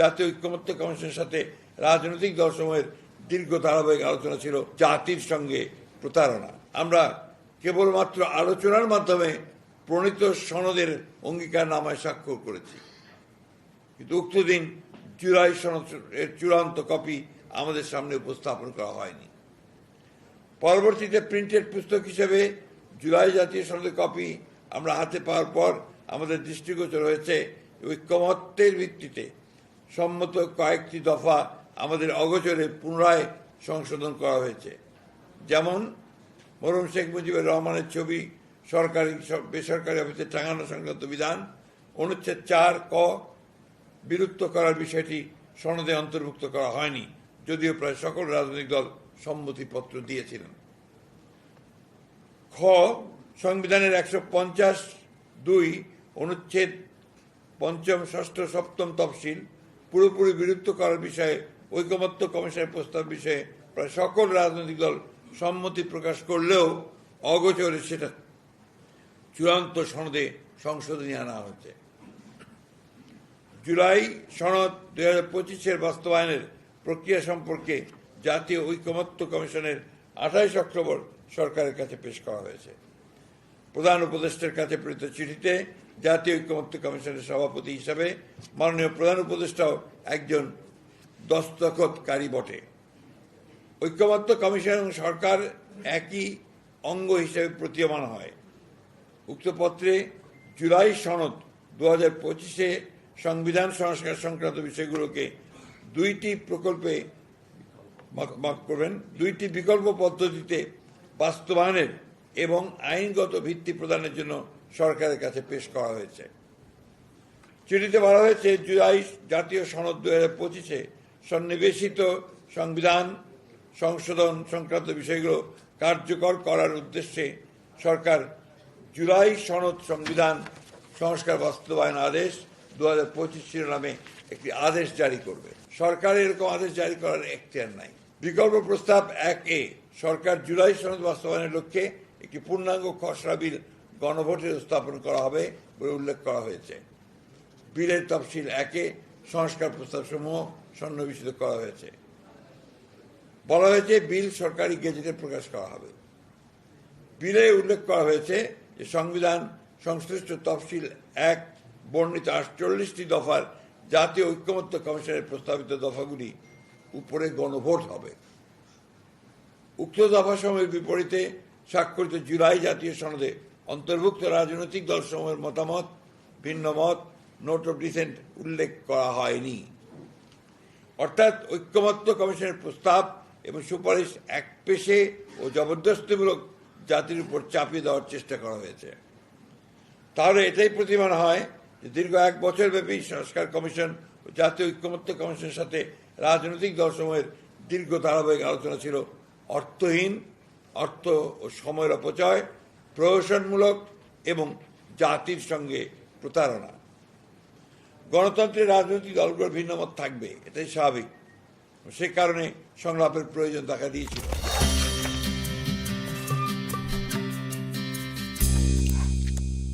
জাতীয় ঐক্যমত্য কমিশনের সাথে রাজনৈতিক দলসমূহের দীর্ঘ ধারাবাহিক আলোচনা ছিল জাতির সঙ্গে প্রতারণা। আমরা কেবলমাত্র আলোচনার মাধ্যমে প্রণীত সনদের অঙ্গীকার নামায় স্বাক্ষর করেছি। কিন্তু উক্ত দিন জুলাই সনদ এর চূড়ান্ত কপি আমাদের সামনে উপস্থাপন করা হয়নি। পরবর্তীতে প্রিন্টেড পুস্তক হিসেবে জুলাই জাতীয় সনদের কপি আমরা হাতে পাওয়ার পর আমাদের দৃষ্টিগোচর হয়েছে ঐক্যমত্যের ভিত্তিতে। সম্মত কয়েকটি দফা আমাদের অগোচরে পুনরায় সংশোধন করা হয়েছে। যেমন মরম শেখ মুজিবুর রহমানের ছবি, সরকারি, বেসরকারি অফিসে টাঙানো সংক্রান্ত বিধান, অনুচ্ছেদ চার ক, বিলুপ্ত করার বিষয়টি সনদে অন্তর্ভুক্ত করা হয়নি, যদিও প্রায় সকল রাজনৈতিক দল সম্মতিপত্র দিয়েছিলেন। খ, সংবিধানের একশো পঞ্চাশ দুই অনুচ্ছেদ পঞ্চম, ষষ্ঠ, সপ্তম তফসিল পুরোপুরি বিলুপ্ত করার বিষয়ে, ঐকমত্য কমিশনের প্রস্তাব বিষয়ে প্রায় সকল রাজনৈতিক দল সম্মতি প্রকাশ করলেও অগোচরে সেটা চূড়ান্ত সনদে সংশোধনী আনা হয়েছে। জুলাই সনদ দুই হাজার পঁচিশের বাস্তবায়নের প্রক্রিয়া সম্পর্কে জাতীয় ঐকমত্য কমিশনের আঠাইশ অক্টোবর সরকারের কাছে পেশ করা হয়েছে। প্রধান উপদেষ্টার কাছে প্রেরিত চিঠিতে জাতীয় ঐক্যমত্য কমিশনের সভাপতি হিসাবে মাননীয় প্রধান উপদেষ্টাও একজন দস্তখতকারী বটে। ঐক্যমত্য কমিশন এবং সরকার একই অঙ্গ হিসেবে প্রতীয়মান হয়। উক্ত পত্রে জুলাই সনদ দু হাজার পঁচিশে সংবিধান সংস্কার সংক্রান্ত বিষয়গুলোকে দুইটি প্রকল্পে মাফ করবেন। দুইটি বিকল্প পদ্ধতিতে বাস্তবায়নের এবং আইনগত ভিত্তি প্রদানের জন্য সরকারের কাছে পেশ করা হয়েছে। চিঠিতে বলা হয়েছে জুলাই জাতীয় সনদ দু হাজার পঁচিশে সন্নিবেশিত সংবিধান, সংশোধন সংক্রান্ত বিষয়গুলো কার্যকর করার উদ্দেশ্যে সরকার জুলাই সনদ সংবিধান সংস্কার বাস্তবায়ন আদেশ দু হাজার পঁচিশ শিরোনামে একটি আদেশ জারি করবে। সরকার এরকম আদেশ জারি করার এখতিয়ার নাই। বিকল্প প্রস্তাব এক এ, সরকার জুলাই সনদ বাস্তবায়নের লক্ষ্যে একটি পূর্ণাঙ্গ খসড়া বিল গণভোটে স্থাপন করা হবে বলে উল্লেখ করা হয়েছে। বিলের তফসিল একে সংস্কার প্রস্তাবসমূহ সন্নিবেশিত করা হয়েছে। বলা হয়েছে বিল সরকারি গেজেটে প্রকাশ করা হবে। বিলে উল্লেখ করা হয়েছে যে সংবিধান সংশ্লিষ্ট তফসিল এক বর্ণিত আটচল্লিশটি দফার জাতীয় ঐক্যমত্য কমিশনের প্রস্তাবিত দফাগুলি উপরে গণভোট হবে। উক্ত দফা দফাসমূহের বিপরীতে স্বাক্ষরিত জুলাই জাতীয় সনদে অন্তর্ভুক্ত রাজনৈতিক দলসমূহের মতামত ভিন্ন মত নোট অফ ডিসেন্ট উল্লেখ করা হয়নি। অর্থাৎ ঐক্যমত্য কমিশনের প্রস্তাব এবং সুপারিশ এক পেশে ও জবরদস্তিমূলক জাতির উপর চাপিয়ে দেওয়ার চেষ্টা করা হয়েছে। তাহলে এটাই প্রতিমান হয় যে দীর্ঘ এক বছর ব্যাপী সংস্কার কমিশন ও জাতীয় ঐক্যমত্য কমিশনের সাথে রাজনৈতিক দলসমূহের দীর্ঘ ধারাবাহিক আলোচনা ছিল অর্থহীন অর্থ ও সময়ের অপচয়, প্রহসনমূলক এবং জাতির সঙ্গে প্রতারণা। গণতন্ত্রের রাজনৈতিক দলগুলোর ভিন্নমত থাকবে, এটাই স্বাভাবিক। সে কারণে সংলাপের প্রয়োজন দেখা দিয়েছিল।